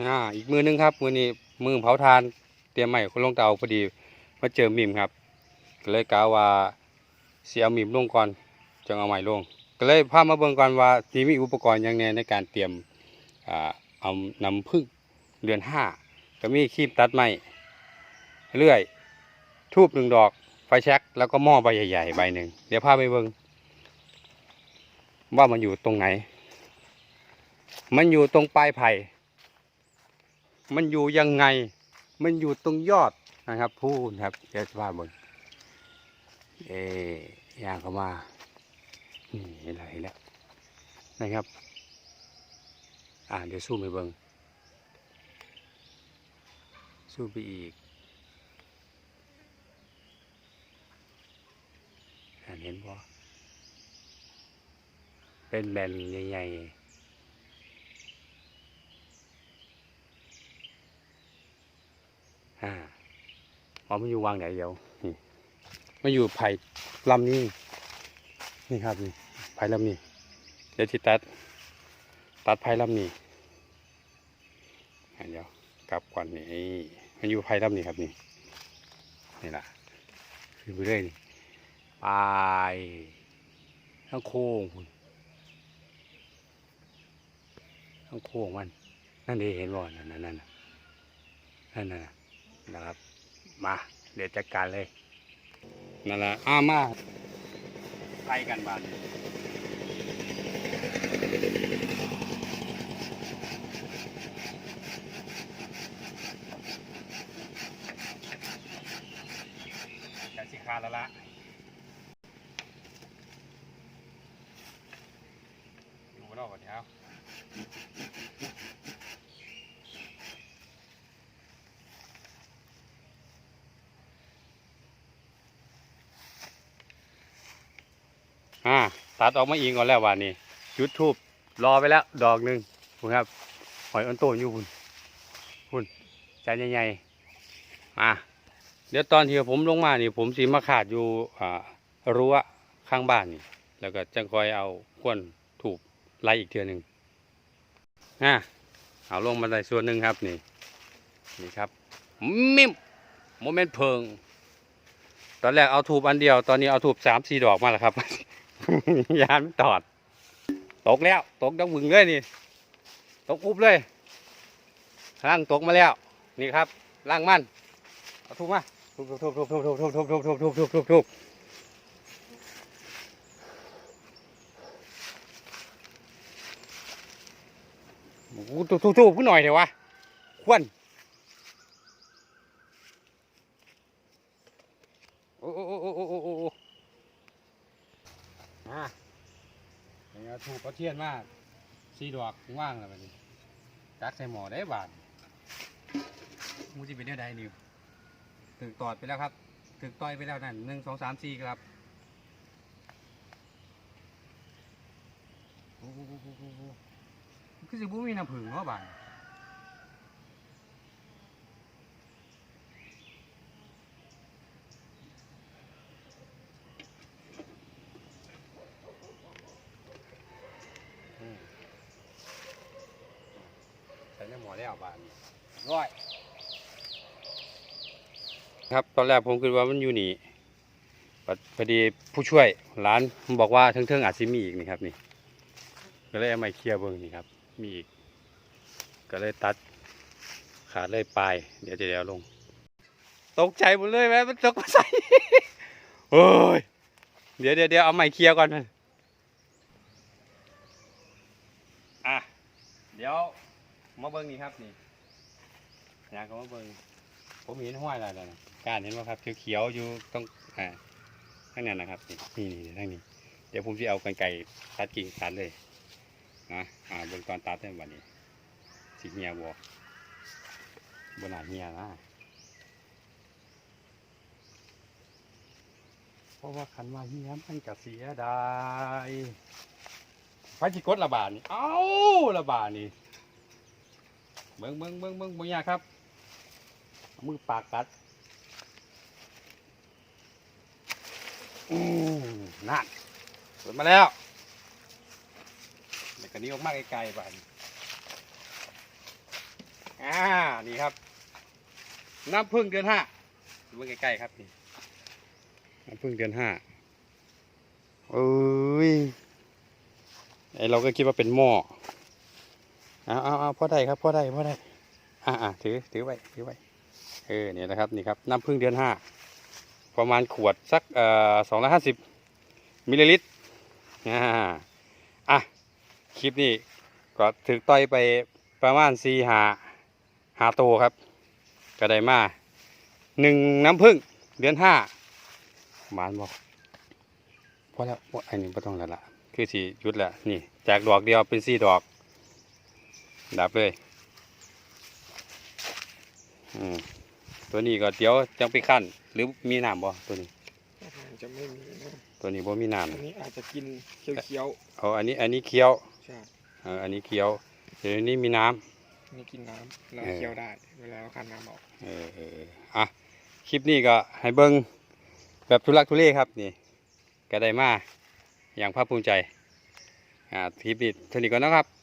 อ่าอีกมือหนึงครับมือนี้มือเผาทานเตรียมใหม่คนลงเตาพอดีมาเจอมิมครับ ก็เลยกล่าวว่าเสียมิมลงก่อนจังเอาใหม่ลง ก็เลยพามาเบิ่งก่อนว่าทีมีอุปกรณ์หยังแน่ในการเตรียมอ่าเอานำพึ่งเดือนห้าก็มีครีมตัดไม้เลื่อย ทูบหนึ่งดอก ไฟแช็กแล้วก็หม้อใบใหญ่ๆใบหนึ่งเดี๋ยวพาไปเบิ่งว่ามันอยู่ตรงไหน มันอยู่ตรงปลายไผ่ มันอยู่ยังไง มันอยู่ตรงยอดนะครับ พูดครับเดี๋ยวจะพาเบิงเอ๊ยางเข้ามานี่เห็นแล้วเห็นแล้วนะครับ อ่าเดี๋ยวสู้ไปเบิงสู้ไปอีกอ่เห็นพอเป็นแบนใหญ่ๆ อ่าพอมันอยู่วางไหนเดียวนี่มันอยู่ไผ่ลำนี้นี่ครับนี่ไผ่ลำนี้เดี๋ยวที่ตัด ตัดไผ่ลำนี้อะเดี๋ยวกลับก่อนนี่มันอยู่ไผ่ลำนี้ครับนี่นี่แหละขึ้นไปเรื่อยนี่ไปทั้งโค้งพุ่นทั้งโค้งมันนั่นเองเห็นบ่นั่นนั่นนั่นน่ะนั่นน่ะ นะครับ มาเดี๋ยวจัดการเลยนั่นแหละอ้ามาไปกันบ้านนี้จะสิคาแล้วละอยู่บนนอกก่อนเดี๋ยว อ่าตัดออกมาอีกก่อนแล้ววันนี้จุดทูบรอไปแล้วดอกหนึ่งคุณครับหอยอันโตอยู่คุณคุณจานใหญ่ๆมาเดี๋ยวตอนที่ผมลงมานี่ ผมสีมาขาดอยู่อ่ารั้วข้างบ้านนี่ แล้วก็จังคอยเอาควนถูกไล่อีกเทือหนึ่งอ่าเอาลงมาได้ส่วนหนึ่งครับนี่นี่ครับมิมโมเมนต์เพิง ตอนแรกเอาถูบอันเดียว ตอนนี้เอาถูบสามสี่ดอกมาแล้วครับ ยานมันตอด ตกแล้ว ตกดังบึงเลยนี่ ตกอุบเลยล่างตกมาแล้ว นี่ครับล่างมันเอาทุบมาทุบทุบทุบทุบทุบทุบทุบทุบทุบทุบทุบทุบทุบทุบโอ้โหทุบทุบทุบขึ้นหน่อยเถอะวะควนโอ้โอ้โอ้โอ้โอ้โอ้โอ้ อะนี่เอาถูกเอเทียนมากสีดอกว่างแล้วบัดนี้จักใส่หม้อได้บาทมูจิเป็นเนื้อใดนิวถึงตอดไปแล้วครับถึงต่อยไปแล้วนั่นหนึ่งสองสามสี่ครับโอ้โหคือสิบุมีน้ำผึ้งเนาะบาทใส่ในหม้อ แล้วบาทร้อยครับตอนแรกผมคิดว่ามันอยู่นี่ปัดพอดีผู้ช่วยร้านบอกว่าเทิงๆอาจจะมีอีกนี่ครับนี่ก็เลยเอาไม้เคลียร์เบิ้งนี่ครับ มีอีก ก็เลยตัดขาดเลยปลายเดี๋ยวจะเดี๋ยวลง ตกใจหมดเลยแม่มันตกมาใส่โอ้ยเดี๋ยวเดี๋ยวเดี๋ยวเอาไม้เคลียร์ก่อนมันอะเดี๋ยว มาเบิ้งนี่ครับนี่ยากก็มาเบิ้งผมเห็นห้อยอะไรแล้วนะการเห็นไหมครับเขียวๆอยู่ตรงอ่าข้งนั้นนะครับนี่นี่นี่ทางนี้ เดี๋ยวผมจะเอากรรไกรตัดกิ่งตัดเลยนะอ่าเบื้งตอนตัดได้วันนี้สิเหียบอบนหนาเหียนะเพราะว่าคันว่าเหียมันกะเสียดายไฟจิกดระบาดนี่ เอ้าระบาดนี่ บิ้งเบิ้งเบิ้งเบิ้งบ่ยากครับเอามือปากกัดอืมนั่นเปิดมาแล้วเด็กกันนี้ออกมาไกลๆไปนี่ครับ น้ำพึ่งเดือนห้าดูใกล้ๆครับนี่น้ำพึ่งเดือนห้าเอ้ยไอเราก็คิดว่าเป็นหม้อ เอาเอาเอาพอได้ครับพอได้พอได้อ่าอ่าถือถือไว้ถือไว้เออเนี่ยนะครับนี่ครับน้ำพึ่งเดือนห้าประมาณขวดสักเอ่อสองร้อยห้าสิบมิลลิลิตรอ่าอะคลิปนี้ก็ถึกต่อยไปประมาณสี่หาหาโตวครับ ก็ได้มาหนึ่งน้ำพึ่งเดือนห้าหมานบอกพอแล้วพออันนี้ไม่ต้องแล้วล่ะคือสียุดแล้วนี่จากดอกเดียวเป็นสี่ดอก ดับเลยอืมตัวนี้ก็เดี๋ยวจังไปขั้นหรือมีน้ำบ่ตัวนี้อาหารจะไม่มีนะตัวนี้บ่มีน้อันนี้อาจจะกินเคี้ยวำเอาอันนี้อันนี้เคี้ยวๆใช่เอออันนี้เคี้ยวเดี๋ยวนี้มีน้ำอันนี้กินน้ำเราเออเคี้ยวได้เวลาเราคั้นน้ำออกเออเออเอออะคลิปนี้ก็ให้เบิ้งแบบทุลักทุเลครับนี่ก็ได้มาอย่างภาคภูมิใจอ่าคลิปนี้เท่านี้ก่อนนะครับ